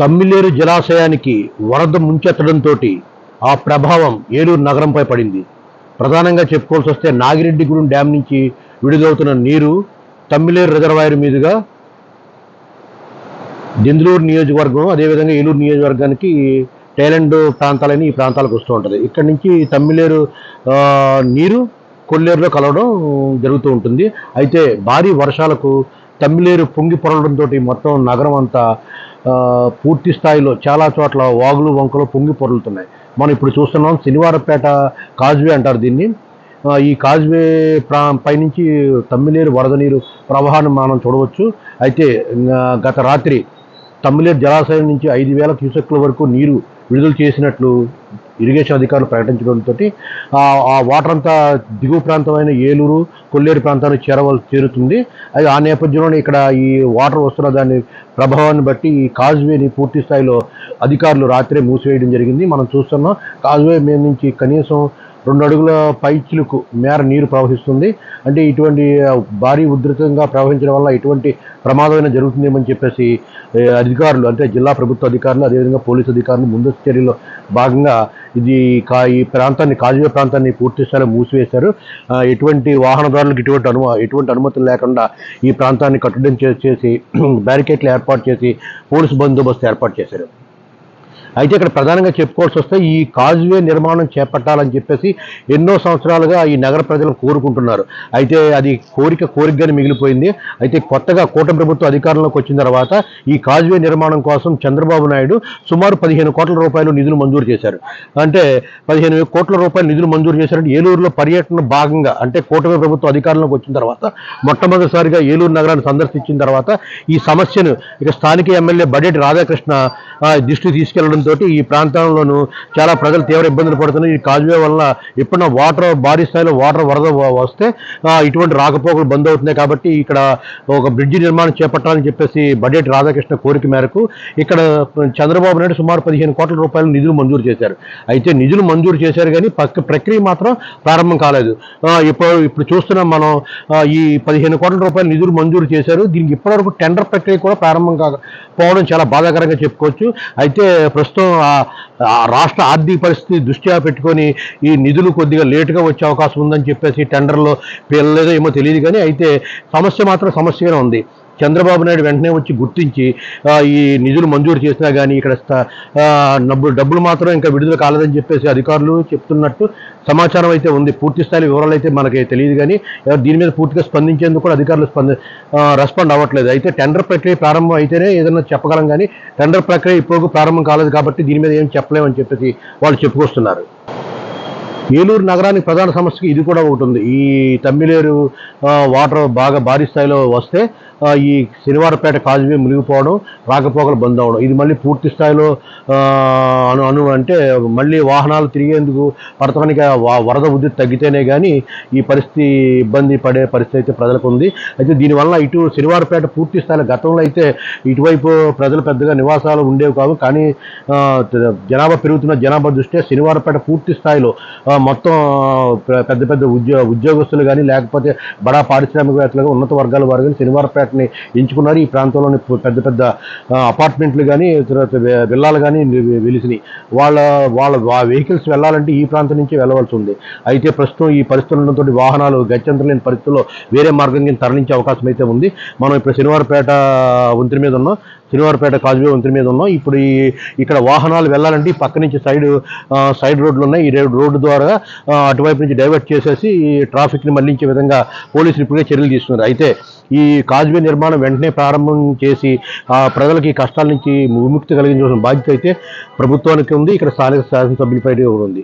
తమ్మిలేరు జలాశయానికి వరద ముంచెత్తడంతో ఆ ప్రభావం ఏలూరు నగరంపై పడింది. ప్రధానంగా చెప్పుకోవాల్సి వస్తే నాగిరెడ్డిగూడెం డ్యాం నుంచి విడుదలవుతున్న నీరు తమ్మిలేరు రిజర్వాయర్ మీదుగా దిందులూరు నియోజకవర్గం అదేవిధంగా ఏలూరు నియోజకవర్గానికి టైలండ్ ప్రాంతాలని ఈ ప్రాంతాలకు వస్తూ ఉంటుంది. ఇక్కడి నుంచి తమ్మిలేరు నీరు కొల్లేరులో కలవడం జరుగుతూ ఉంటుంది. అయితే భారీ వర్షాలకు తమ్మిలేరు పొంగి పొరలడంతో మొత్తం నగరం అంతా పూర్తి స్థాయిలో చాలా చోట్ల వాగులు వంకలు పొంగి పొరలుతున్నాయి. మనం ఇప్పుడు చూస్తున్నాం శనివారపేట కాజ్వే అంటారు దీన్ని. ఈ కాజ్వే ప్రా పైనుంచి తమ్మిలేరు వరద నీరు ప్రవాహాన్ని మనం చూడవచ్చు. అయితే గత రాత్రి తమ్మిలేరు జలాశయం నుంచి ఐదు వేల క్యూసెక్ల వరకు నీరు విడుదల చేసినట్లు ఇరిగేషన్ అధికారులు ప్రకటించడంతో ఆ వాటర్ అంతా దిగువ ప్రాంతమైన ఏలూరు కొల్లేరు ప్రాంతానికి చేరవల్ చేరుతుంది. అది ఆ నేపథ్యంలోనే ఇక్కడ ఈ వాటర్ వస్తున్న దాని ప్రభావాన్ని బట్టి ఈ కాజ్వేని పూర్తి స్థాయిలో అధికారులు రాత్రే మూసివేయడం జరిగింది. మనం చూస్తున్నాం కాజ్వే మీద నుంచి కనీసం రెండు అడుగుల పైచిలుకు మేర నీరు ప్రవహిస్తుంది. అంటే ఇటువంటి భారీ ఉధృతంగా ప్రవహించడం వల్ల ఎటువంటి ప్రమాదమైన జరుగుతుందేమని చెప్పేసి అధికారులు అంటే జిల్లా ప్రభుత్వ అధికారులు అదేవిధంగా పోలీసు అధికారులు ముందస్తు చర్యలో భాగంగా ఇది కా ఈ ప్రాంతాన్ని కాజువే ప్రాంతాన్ని పూర్తి స్థాయిలో మూసివేశారు. ఎటువంటి వాహనదారులకు ఎటువంటి అనుమ ఎటువంటి అనుమతులు లేకుండా ఈ ప్రాంతాన్ని కట్టడం చేసి బ్యారికేట్లు ఏర్పాటు చేసి పోలీసు బందోబస్తు ఏర్పాటు చేశారు. అయితే ఇక్కడ ప్రధానంగా చెప్పుకోవాల్సి వస్తే ఈ కాజ్వే నిర్మాణం చేపట్టాలని చెప్పేసి ఎన్నో సంవత్సరాలుగా ఈ నగర ప్రజలు కోరుకుంటున్నారు. అయితే అది కోరిక కోరికగానే మిగిలిపోయింది. అయితే కొత్తగా కూటమి ప్రభుత్వం అధికారంలోకి వచ్చిన తర్వాత ఈ కాజ్వే నిర్మాణం కోసం చంద్రబాబు నాయుడు సుమారు పదిహేను కోట్ల రూపాయలు నిధులు మంజూరు చేశారు. అంటే పదిహేను కోట్ల రూపాయలు నిధులు మంజూరు చేశారంటే ఏలూరులో పర్యటన భాగంగా అంటే కూటమి ప్రభుత్వం అధికారంలోకి వచ్చిన తర్వాత మొట్టమొదటిసారిగా ఏలూరు నగరాన్ని సందర్శించిన తర్వాత ఈ సమస్యను ఇక స్థానిక ఎమ్మెల్యే బడేటి రాధాకృష్ణ దృష్టి తీసుకెళ్ళడం తీసుకెళ్ళడంతో ఈ ప్రాంతంలోనూ చాలా ప్రజలు తీవ్ర ఇబ్బందులు పడుతున్నారు. ఈ కాజువే వల్ల ఎప్పుడన్నా వాటర్ భారీ స్థాయిలో వాటర్ వరద వస్తే ఇటువంటి రాకపోకలు బంద్ అవుతున్నాయి కాబట్టి ఇక్కడ ఒక బ్రిడ్జి నిర్మాణం చేపట్టాలని చెప్పేసి బడ్జెట్ రాధాకృష్ణ కోరిక మేరకు ఇక్కడ చంద్రబాబు నాయుడు సుమారు పదిహేను కోట్ల రూపాయలు నిధులు మంజూరు చేశారు. అయితే నిధులు మంజూరు చేశారు కానీ పక్క ప్రక్రియ మాత్రం ప్రారంభం కాలేదు. ఇప్పుడు ఇప్పుడు చూస్తున్నాం మనం ఈ పదిహేను కోట్ల రూపాయల నిధులు మంజూరు చేశారు. దీనికి ఇప్పటివరకు టెండర్ ప్రక్రియ కూడా ప్రారంభం కాకపోవడం చాలా బాధాకరంగా చెప్పుకోవచ్చు. అయితే ప్రస్తుతం ప్రస్తుతం ఆ రాష్ట్ర ఆర్థిక పరిస్థితి దృష్ట్యా పెట్టుకొని ఈ నిధులు కొద్దిగా లేటుగా వచ్చే అవకాశం ఉందని చెప్పేసి టెండర్లో పేర్లేదో ఏమో తెలియదు కానీ అయితే సమస్య మాత్రం సమస్యగానే ఉంది. చంద్రబాబు నాయుడు వెంటనే వచ్చి గుర్తించి ఈ నిధులు మంజూరు చేసినా కానీ ఇక్కడ డబ్బులు డబ్బులు మాత్రం ఇంకా విడుదల కాలేదని చెప్పేసి అధికారులు చెప్తున్నట్టు సమాచారం అయితే ఉంది. పూర్తి స్థాయి వివరాలు అయితే మనకి తెలియదు కానీ దీని మీద పూర్తిగా స్పందించేందుకు కూడా అధికారులు స్పంద రెస్పాండ్ అవ్వట్లేదు. అయితే టెండర్ ప్రక్రియ ప్రారంభం అయితేనే ఏదైనా చెప్పగలం కానీ టెండర్ ప్రక్రియ ఇప్పుడు ప్రారంభం కాలేదు కాబట్టి దీని మీద ఏం చెప్పలేమని చెప్పేసి వాళ్ళు చెప్పుకొస్తున్నారు. ఏలూరు నగరానికి ప్రధాన సమస్యకి ఇది కూడా ఒకటి ఉంది. ఈ తమ్మిలేరు వాటర్ బాగా భారీ స్థాయిలో వస్తే ఈ శనివారపేట కాజువే మునిగిపోవడం రాకపోకలు బంద్ అవడం ఇది మళ్ళీ పూర్తి స్థాయిలో అను అను అంటే మళ్ళీ వాహనాలు తిరిగేందుకు పడతానికి వ- వరద ఉద్ధృతి తగ్గితేనే కానీ ఈ పరిస్థితి ఇబ్బంది పడే పరిస్థితి అయితే ప్రజలకు ఉంది. అయితే దీనివల్ల ఇటు శనివారపేట పూర్తి స్థాయిలో గతంలో అయితే ఇటువైపు ప్రజలు పెద్దగా నివాసాలు ఉండేవి కావు. కానీ జనాభా పెరుగుతున్న జనాభా దృష్ట్యా శనివారపేట పూర్తి స్థాయిలో మొత్తం పెద్ద పెద్ద ఉద్యో ఉద్యోగస్తులు కానీ లేకపోతే బడా పారిశ్రామికవేత్తలు ఉన్నత వర్గాల వారు కానీ శనివారపేటని ఎంచుకున్నారు. ఈ ప్రాంతంలోని పెద్ద పెద్ద అపార్ట్మెంట్లు కానీ తర్వాత విల్లాలు కానీ వెలిసినాయి. వాళ్ళ వాళ్ళ వెహికల్స్ వెళ్ళాలంటే ఈ ప్రాంతం నుంచి వెళ్ళవలసి ఉంది. అయితే ప్రస్తుతం ఈ పరిస్థితులు ఉండడంతో వాహనాలు గత్యంతరం లేని పరిస్థితుల్లో వేరే మార్గం కింద తరలించే అవకాశం అయితే ఉంది. మనం ఇప్పుడు శనివారపేట వంతెన మీద ఉన్నాం. శనివారపేట కాజువే వంతెన మీద ఉన్నాం. ఇప్పుడు ఈ ఇక్కడ వాహనాలు వెళ్ళాలంటే ఈ పక్క నుంచి సైడ్ సైడ్ రోడ్లు ఉన్నాయి. ఈ రోడ్- రోడ్డు ద్వారా కూడా అటువైపు నుంచి డైవర్ట్ చేసేసి ఈ ట్రాఫిక్ని మళ్ళించే విధంగా పోలీసులు ఇప్పుడే చర్యలు తీసుకున్నారు అయితే ఈ కాజ్వే నిర్మాణం వెంటనే ప్రారంభం చేసి ఆ ప్రజలకి కష్టాల నుంచి విముక్తి కలిగించవలసిన బాధ్యత అయితే ప్రభుత్వానికి ఉంది. ఇక్కడ స్థానిక శాసనసభ్యులపై ఉంది.